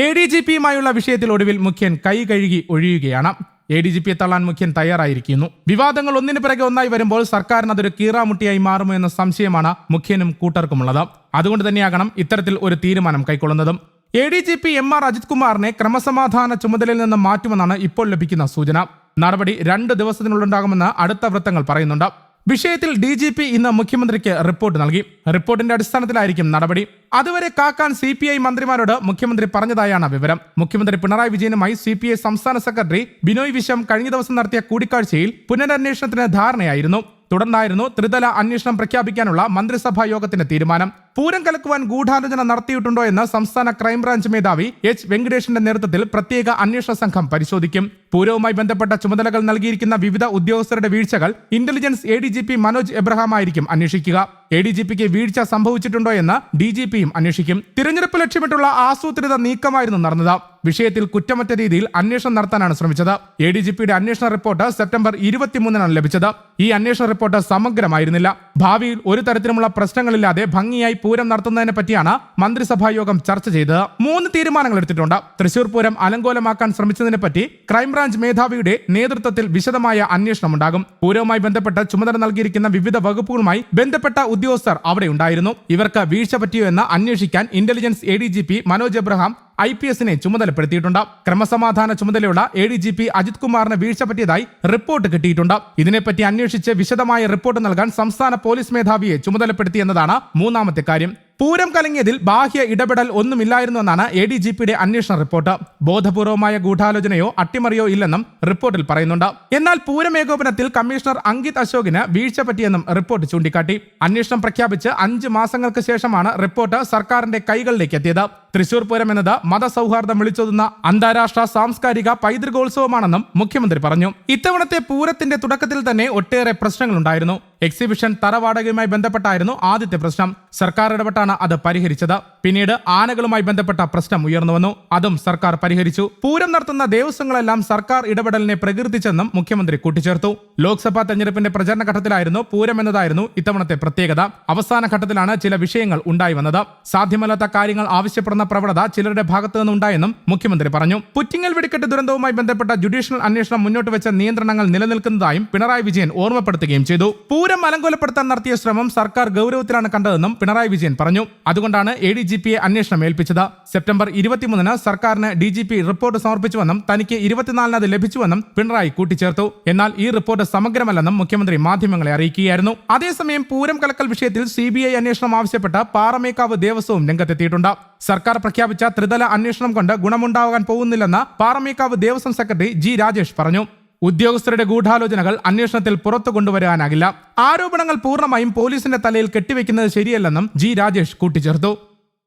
A D G പിയുമായുള്ള വിഷയത്തിൽ ഒടുവിൽ മുഖ്യൻ കൈ കഴുകി ഒഴിയുകയാണ്. എ ഡി ജി പിയെ തള്ളാൻ മുഖ്യൻ തയ്യാറായിരിക്കുന്നു. വിവാദങ്ങൾ ഒന്നിനു പിറകെ ഒന്നായി വരുമ്പോൾ സർക്കാരിന് അതൊരു കീറാമുട്ടിയായി മാറുമോ എന്ന സംശയമാണ് മുഖ്യനും കൂട്ടർക്കുമുള്ളത്. അതുകൊണ്ട് തന്നെയാകണം ഇത്തരത്തിൽ ഒരു തീരുമാനം കൈക്കൊള്ളുന്നതും. A D G P M R Ajith കുമാറിനെ ക്രമസമാധാന ചുമതലയിൽ നിന്ന് മാറ്റുമെന്നാണ് ഇപ്പോൾ ലഭിക്കുന്ന സൂചന. നടപടി രണ്ട് ദിവസത്തിനുള്ളുണ്ടാകുമെന്ന് അടുത്ത വൃത്തങ്ങൾ പറയുന്നുണ്ട്. വിഷയത്തിൽ ഡി ജി പി ഇന്ന് മുഖ്യമന്ത്രിക്ക് റിപ്പോർട്ട് നൽകി. റിപ്പോർട്ടിന്റെ അടിസ്ഥാനത്തിലായിരിക്കും നടപടി. അതുവരെ കാക്കാൻ സി പി ഐ മന്ത്രിമാരോട് മുഖ്യമന്ത്രി പറഞ്ഞതായാണ് വിവരം. മുഖ്യമന്ത്രി പിണറായി വിജയനുമായി സി പി ഐ സംസ്ഥാന സെക്രട്ടറി ബിനോയ് വിശ്വം കഴിഞ്ഞ ദിവസം നടത്തിയ കൂടിക്കാഴ്ചയിൽ പുനരന്വേഷണത്തിന് ധാരണയായിരുന്നു. തുടർന്നായിരുന്നു ത്രിതല അന്വേഷണം പ്രഖ്യാപിക്കാനുള്ള മന്ത്രിസഭാ യോഗത്തിന്റെ തീരുമാനം. പൂരം കലക്കുവാൻ ഗൂഢാലോചന നടത്തിയിട്ടുണ്ടോ എന്ന് സംസ്ഥാന ക്രൈംബ്രാഞ്ച് മേധാവി എച്ച് വെങ്കടേഷിന്റെ നേതൃത്വത്തിൽ പ്രത്യേക അന്വേഷണ സംഘം പരിശോധിക്കും. പൂരവുമായി ബന്ധപ്പെട്ട ചുമതലകൾ നൽകിയിരിക്കുന്ന വിവിധ ഉദ്യോഗസ്ഥരുടെ വീഴ്ചകൾ intelligence A D G P Manoj Abraham ആയിരിക്കും അന്വേഷിക്കുക. എ ഡി ജി പിക്ക് വീഴ്ച സംഭവിച്ചിട്ടുണ്ടോ എന്ന് ഡി ജി പിയും അന്വേഷിക്കും. തിരഞ്ഞെടുപ്പ് ലക്ഷ്യമിട്ടുള്ള ആസൂത്രിത നീക്കമായിരുന്നു നടന്നത്. വിഷയത്തിൽ കുറ്റമറ്റ രീതിയിൽ അന്വേഷണം നടത്താനാണ് ശ്രമിച്ചത്. എ ഡി ജി പിയുടെ അന്വേഷണ റിപ്പോർട്ട് സെപ്റ്റംബർ ഇരുപത്തിമൂന്നിനാണ് ലഭിച്ചത്. ഈ അന്വേഷണ റിപ്പോർട്ട് സമഗ്രമായിരുന്നില്ല. ഭാവിയിൽ ഒരു തരത്തിലുമുള്ള പ്രശ്നങ്ങളില്ലാതെ ഭംഗിയായി പൂരം നടത്തുന്നതിനെ പറ്റിയാണ് മന്ത്രിസഭാ യോഗം ചർച്ച ചെയ്തത്. മൂന്ന് തീരുമാനങ്ങൾ എടുത്തിട്ടുണ്ട്. തൃശൂർ പൂരം അലങ്കോലമാക്കാൻ ശ്രമിച്ചതിനെ പറ്റി ക്രൈംബ്രാഞ്ച് മേധാവിയുടെ നേതൃത്വത്തിൽ വിശദമായ അന്വേഷണം ഉണ്ടാകും. പൂരവുമായി ബന്ധപ്പെട്ട ചുമതല നൽകിയിരിക്കുന്ന വിവിധ വകുപ്പുകളുമായി ബന്ധപ്പെട്ട ഉദ്യോഗസ്ഥർ അവിടെ ഉണ്ടായിരുന്നു. ഇവർക്ക് വീഴ്ച പറ്റിയോ എന്ന് അന്വേഷിക്കാൻ intelligence A Manoj Abraham I P എസിനെ ചുമതലപ്പെടുത്തിയിട്ടുണ്ട്. ക്രമസമാധാന ചുമതലയുള്ള A D G P Ajith കുമാറിന് വീഴ്ച പറ്റിയതായി റിപ്പോർട്ട് കിട്ടിയിട്ടുണ്ട്. ഇതിനെപ്പറ്റി അന്വേഷിച്ച് വിശദമായ റിപ്പോർട്ട് നൽകാൻ സംസ്ഥാന പോലീസ് മേധാവിയെ ചുമതലപ്പെടുത്തി എന്നതാണ് മൂന്നാമത്തെ കാര്യം. പൂരം കലങ്ങിയതിൽ ബാഹ്യ ഇടപെടൽ ഒന്നുമില്ലായിരുന്നുവെന്നാണ് എ ഡി ജി പിയുടെ അന്വേഷണ റിപ്പോർട്ട്. ബോധപൂർവമായ ഗൂഢാലോചനയോ അട്ടിമറിയോ ഇല്ലെന്നും റിപ്പോർട്ടിൽ പറയുന്നുണ്ട്. എന്നാൽ പൂരം ഏകോപനത്തിൽ കമ്മീഷണർ അങ്കിത് അശോകിന് വീഴ്ച പറ്റിയെന്നും റിപ്പോർട്ട് ചൂണ്ടിക്കാട്ടി. അന്വേഷണം പ്രഖ്യാപിച്ച് അഞ്ച് മാസങ്ങൾക്ക് ശേഷമാണ് റിപ്പോർട്ട് സർക്കാരിന്റെ കൈകളിലേക്ക് എത്തിയത്. തൃശൂർ പൂരം എന്നത് മതസൗഹാർദ്ദം വിളിച്ചോതുന്ന അന്താരാഷ്ട്ര സാംസ്കാരിക പൈതൃകോത്സവമാണെന്നും മുഖ്യമന്ത്രി പറഞ്ഞു. ഇത്തവണത്തെ പൂരത്തിന്റെ തുടക്കത്തിൽ തന്നെ ഒട്ടേറെ പ്രശ്നങ്ങളുണ്ടായിരുന്നു. എക്സിബിഷൻ തറവാടകയുമായി ബന്ധപ്പെട്ടായിരുന്നു ആദ്യത്തെ പ്രശ്നം. സർക്കാർ ഇടപെട്ടാണ് അത് പരിഹരിച്ചത്. പിന്നീട് ആനകളുമായി ബന്ധപ്പെട്ട പ്രശ്നം ഉയർന്നു വന്നു. അതും സർക്കാർ പരിഹരിച്ചു. പൂരം നടത്തുന്ന ദേവസ്വങ്ങളെല്ലാം സർക്കാർ ഇടപെടലിനെ പ്രകീർത്തിച്ചെന്നും മുഖ്യമന്ത്രി കൂട്ടിച്ചേർത്തു. ലോക്സഭാ തെരഞ്ഞെടുപ്പിന്റെ പ്രചരണ ഘട്ടത്തിലായിരുന്നു പൂരം എന്നതായിരുന്നു ഇത്തവണത്തെ പ്രത്യേകത. അവസാന ഘട്ടത്തിലാണ് ചില വിഷയങ്ങൾ ഉണ്ടായി വന്നത്. സാധ്യമല്ലാത്ത കാര്യങ്ങൾ ആവശ്യപ്പെടുന്ന പ്രവണത ചിലരുടെ ഭാഗത്തു നിന്നുണ്ടായെന്നും മുഖ്യമന്ത്രി പറഞ്ഞു. പുറ്റിങ്ങൽ വെടിക്കെട്ട് ദുരന്തവുമായി ബന്ധപ്പെട്ട ജുഡീഷ്യൽ അന്വേഷണം മുന്നോട്ട് വെച്ച നിയന്ത്രണങ്ങൾ നിലനിൽക്കുന്നതായും പിണറായി വിജയൻ ഓർമ്മപ്പെടുത്തുകയും ചെയ്തു. പൂരം അലങ്കോലപ്പെടുത്താൻ നടത്തിയ ശ്രമം സർക്കാർ ഗൗരവത്തിലാണ് കണ്ടതെന്നും പിണറായി വിജയൻ പറഞ്ഞു. അതുകൊണ്ടാണ് എ ഡി ജി പിയെ അന്വേഷണം ഏൽപ്പിച്ചത്. സെപ്റ്റംബർ ഇരുപത്തിമൂന്നിന് സർക്കാരിന് ഡി ജി പി റിപ്പോർട്ട് സമർപ്പിച്ചുവെന്നും തനിക്ക് ഇരുപത്തിനാലിന് അത് ലഭിച്ചുവെന്നും പിണറായി കൂട്ടിച്ചേർത്തു. എന്നാൽ ഈ റിപ്പോർട്ട് സമഗ്രമല്ലെന്നും മുഖ്യമന്ത്രി മാധ്യമങ്ങളെ അറിയിക്കുകയായിരുന്നു. അതേസമയം പൂരം കലക്കൽ വിഷയത്തിൽ സി ബി ഐ അന്വേഷണം ആവശ്യപ്പെട്ട് പാറമേക്കാവ് ദേവസ്വവും രംഗത്തെത്തിയിട്ടുണ്ട്. സർക്കാർ പ്രഖ്യാപിച്ച ത്രിതല അന്വേഷണം കൊണ്ട് ഗുണമുണ്ടാകാൻ പോകുന്നില്ലെന്ന് പാറമേക്കാവ് ദേവസ്വം സെക്രട്ടറി ജി രാജേഷ് പറഞ്ഞു. ഉദ്യോഗസ്ഥരുടെ ഗൂഢാലോചനകൾ അന്വേഷണത്തിൽ പുറത്തു കൊണ്ടുവരാനാകില്ല. ആരോപണങ്ങൾ പൂർണമായും പോലീസിന്റെ തലയിൽ കെട്ടിവെക്കുന്നത് ശരിയല്ലെന്നും ജി രാജേഷ് കൂട്ടിച്ചേർത്തു.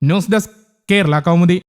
News desk Kerala Kaumudi.